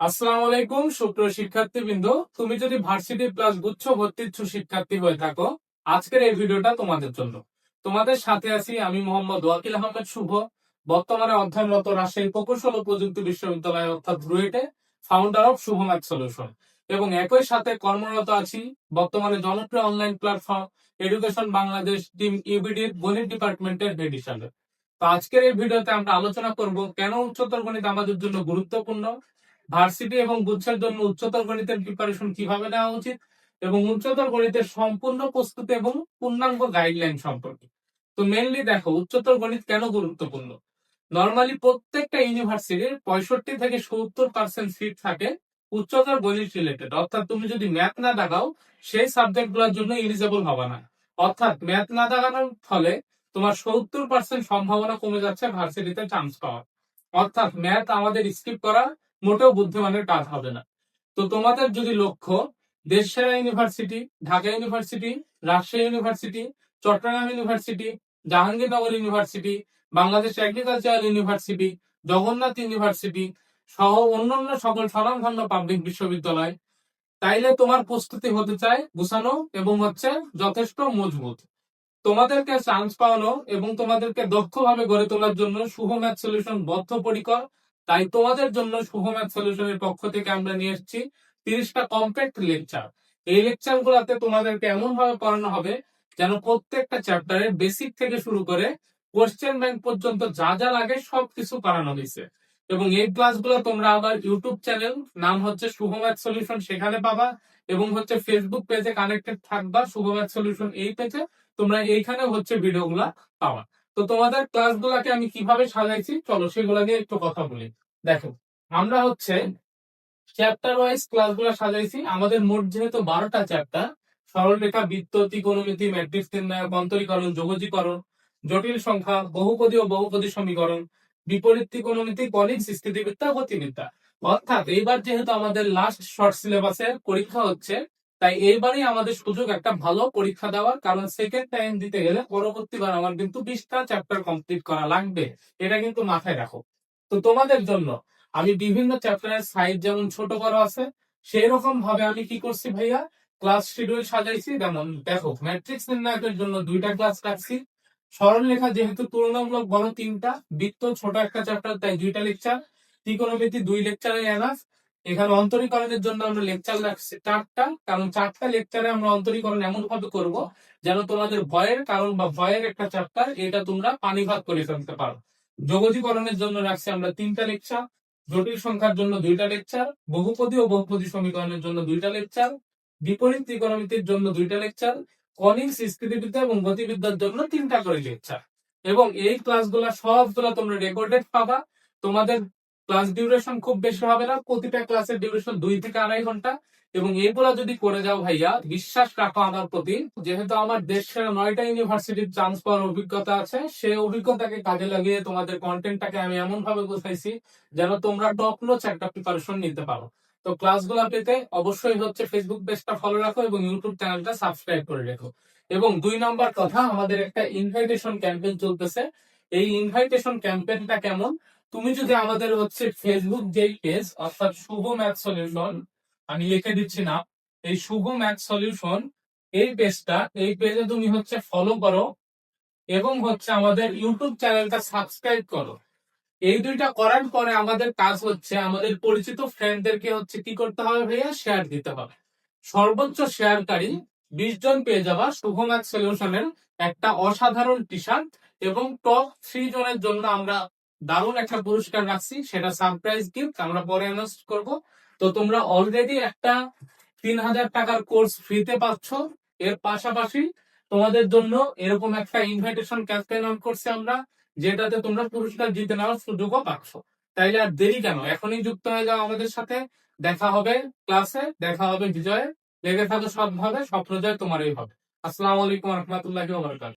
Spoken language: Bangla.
আসসালামু আলাইকুম, সুপ্রিয় শিক্ষার্থীবৃন্দ। তুমি যদি ভার্সিটি প্লাস গুচ্ছ, ভর্তিচ্ছ শিক্ষার্থী হয়ে থাকো, আজকের এই ভিডিওটা তোমাদের জন্য। তোমাদের সাথে আছি আমি মোহাম্মদ ওয়াকিল আহমেদ শুভ। বর্তমানে অধ্যয়নরত রাজশাহী প্রকৌশল ও প্রযুক্তি বিশ্ববিদ্যালয়, অর্থাৎ রুয়েটে founder of Shubho math solution এবং একই সাথে কর্মরত আছি বর্তমানে জনপ্রিয় online platform education Bangladesh team ইবিডির গণিত ডিপার্টমেন্টের হেড হিসাবে তো আজকের এই ভিডিওতে আমরা আলোচনা করব কেন উচ্চতর গণিত আমাদের জন্য গুরুত্বপূর্ণ ভার্সিটি এবং গুচ্ছের জন্য উচ্চতর গণিতের প্রিপারেশন কীভাবে নেওয়া উচিত এবং উচ্চতর গণিতের সম্পূর্ণ প্রস্তুতি এবং পূর্ণাঙ্গ গাইডলাইন সম্পর্কে। তো মেনলি দেখো, উচ্চতর গণিত কেন গুরুত্বপূর্ণ? নর্মালি প্রত্যেকটা ইউনিভার্সিটির পঁয়ষট্টি থেকে সত্তর পার্সেন্ট সিট থাকে উচ্চতর গণিত রিলেটেড অর্থাৎ তুমি যদি ম্যাথ না দাগাও সেই সাবজেক্টগুলোর জন্য এলিজেবল হবে না। অর্থাৎ ম্যাথ না দাগানোর ফলে তোমার সত্তর পার্সেন্ট সম্ভাবনা কমে যাচ্ছে ভার্সিটিতে চান্স পাওয়ার। অর্থাৎ ম্যাথ আমাদের স্কিপ করা মোটেও বুদ্ধিমানের কাজ হবে না। তো তোমাদের যদি লক্ষ্য, দেশসেরা university, Dhaka university, Rajshahi university, Chittagong university, Jahangirnagar university, Bangladesh agricultural university, Jagannath university সহ অন্যান্য সকল স্বনামধন্য পাবলিক বিশ্ববিদ্যালয়, তাইলে তোমার প্রস্তুতি হতে চায় গুছানো এবং হচ্ছে যথেষ্ট মজবুত। তোমাদেরকে চান্স পাওয়ানো এবং তোমাদেরকে দক্ষভাবে গড়ে তোলার জন্য শুভ ম্যাথ সলিউশন বদ্ধপরিকর তাই তোমাদের জন্য শুভ ম্যাথ সলিউশনের পক্ষ থেকে আমরা নিয়ে এসেছি তিরিশটা কম্প্যাক্ট লেকচার এই লেকচার গুলাতে তোমাদেরকে এমন ভাবে পড়ানো হবে যেন প্রত্যেকটা চ্যাপ্টারের বেসিক থেকে শুরু করে কোশ্চেন ব্যাংক পর্যন্ত যা যা লাগে সবকিছু করানো হয়েছে। এবং এই ক্লাসগুলো তোমরা আবার ইউটিউব চ্যানেল নাম হচ্ছে শুভ ম্যাথ সলিউশন সেখানে পাবা এবং হচ্ছে ফেসবুক পেজে কানেক্টেড থাকবা শুভ ম্যাথ সলিউশন এই পেজে তোমরা এইখানে হচ্ছে ভিডিওগুলা পাওয়া তো তোমাদের ক্লাসগুলোকে আমি কীভাবে সাজাইছি? চলো সেগুলো নিয়ে একটু কথা বলি। দেখো, আমরা হচ্ছে চ্যাপ্টার ওয়াইজ ক্লাসগুলো সাজাইছি। আমাদের মোট যেহেতু বারোটা চ্যাপ্টার সরলরেখা বৃত্ত ত্রিকোণমিতি ম্যাট্রিক্স নির্ণয় অন্তরীকরণ যোগজীকরণ, জটিল সংখ্যা, বহুপদী ও বহুপদী সমীকরণ, বিপরীত ত্রিকোণমিতি গণিত স্থিতিবিদ্যা, গতিবিদ্যা। অর্থাৎ এইবার যেহেতু আমাদের লাস্ট শর্ট সিলেবাসের পরীক্ষা হচ্ছে তাই এইবারই আমাদের সুযোগ একটা ভালো পরীক্ষা দেওয়ার, কারণ সেকেন্ড টাইম দিতে গেলে পরবর্তীবার আমার কিন্তু বিশটা চ্যাপ্টার কমপ্লিট করা লাগবে। এটা কিন্তু মাথায় রাখো। তো তোমাদের জন্য আমি বিভিন্ন চ্যাপ্টারের সাইজ যেমন ছোট করা আছে সেই রকম ভাবে আমি কি করছি ভাইয়া? ক্লাস শিডিউল সাজাইছি। যেমন দেখো ম্যাট্রিক্স নির্ণায়কের জন্য দুইটা ক্লাস রাখছি। সরল লেখা যেহেতু তুলনামূলক বড় তিনটা, বৃত্ত ছোট একটা চ্যাপ্টার তাই দুইটা লেকচার ত্রিকোণমিতি দুই লেকচারে এনাফ এখানে অন্তরীকরণের জন্য আমরা লেকচার রাখছি চারটা, কারণ চারটা লেকচারে আমরা অন্তরীকরণ এমন ভাবে করব যেন তোমাদের ভয়ের কারণ বা ভয়ের একটা চ্যাপ্টার এটা তোমরা পানি ভাগ করে ফেলতে পারো। যোগজীকরণের জন্য রাখছি আমরা তিনটা লেকচার জটিল সংখ্যার জন্য দুইটা লেকচার বহুপদী ও বহুপদী সমীকরণের জন্য দুইটা লেকচার বিপরীত ত্রিকোণমিতির জন্য দুইটা লেকচার কনিক্স স্থিতিবিদ্যা এবং গতিবিদ্যার জন্য তিনটা করে লেকচার এবং এই ক্লাসগুলো সবগুলো তোমরা রেকর্ডেড পাবা। তোমাদের ক্লাস ডিউরেশন খুব বেশি হবে না, প্রতিটা ক্লাসের ডিউরেশন দুই থেকে আড়াই ঘণ্টা। এবং এগুলা যদি করে যাও ভাইয়া, বিশ্বাস রাখো আমার প্রতি, যেহেতু আমার দেশের নয়টা ইউনিভার্সিটির চান্স পাওয়ার অভিজ্ঞতা আছে সেই অভিজ্ঞতাকে কাজে লাগিয়ে তোমাদের কন্টেন্টটাকে আমি এমন ভাবে গোছাইছি যেন তোমরা টপ নোচ একটা প্রিপারেশন নিতে পারো। তো ক্লাসগুলো পেতে অবশ্যই হচ্ছে ফেসবুক পেজটা ফলো রাখো এবং ইউটিউব চ্যানেলটা সাবস্ক্রাইব করে রেখো। এবং দুই নম্বর কথা, আমাদের একটা ইনভাইটেশন ক্যাম্পেইন চলতেছে। এই ইনভাইটেশন ক্যাম্পেইনটা কেমন? তুমি যদি আমাদের হচ্ছে ফেসবুক যেই পেজ অর্থাৎ শুভ ম্যাথ সলিউশন আমি লিখে দিচ্ছি না, এই শুভ ম্যাথ সলিউশন এই পেজটা এই পেজে তুমি হচ্ছে ফলো করো এবং হচ্ছে আমাদের ইউটিউব চ্যানেলটা সাবস্ক্রাইব করো। এই দুইটা করার পরে আমাদের কাজ হচ্ছে, আমাদের পরিচিত ফ্রেন্ডদেরকে হচ্ছে কি করতে হবে ভাইয়া? শেয়ার দিতে হবে। সর্বোচ্চ শেয়ারকারী বিশ জন পেয়ে যাবা শুভ ম্যাথ সলিউশনের একটা অসাধারণ টি শার্ট এবং টপ থ্রি জনের জন্য আমরা দারুণ একটা পুরস্কার রাখছি, সেটা সারপ্রাইজ গিফট আমরা পরে অ্যানাউন্স করব। তো তোমরা অলরেডি একটা তিন হাজার টাকার কোর্স ফ্রিতে পাচ্ছ। এর পাশাপাশি তোমাদের জন্য এরকম একটা ইনভাইটেশন ক্যাম্পেইন অন করছি আমরা, যেটাতে তোমরা পুরস্কার জিতে নেওয়ার সুযোগও পাচ্ছ। তাইলে আর দেরি কেন? এখনই যুক্ত হয়ে যাও আমাদের সাথে। দেখা হবে ক্লাসে দেখা হবে বিজয়ে। লেগে থাকো সবভাবে স্বপ্ন জয় তোমারই হবে। আসসালামু আলাইকুম রহমতুল্লাহি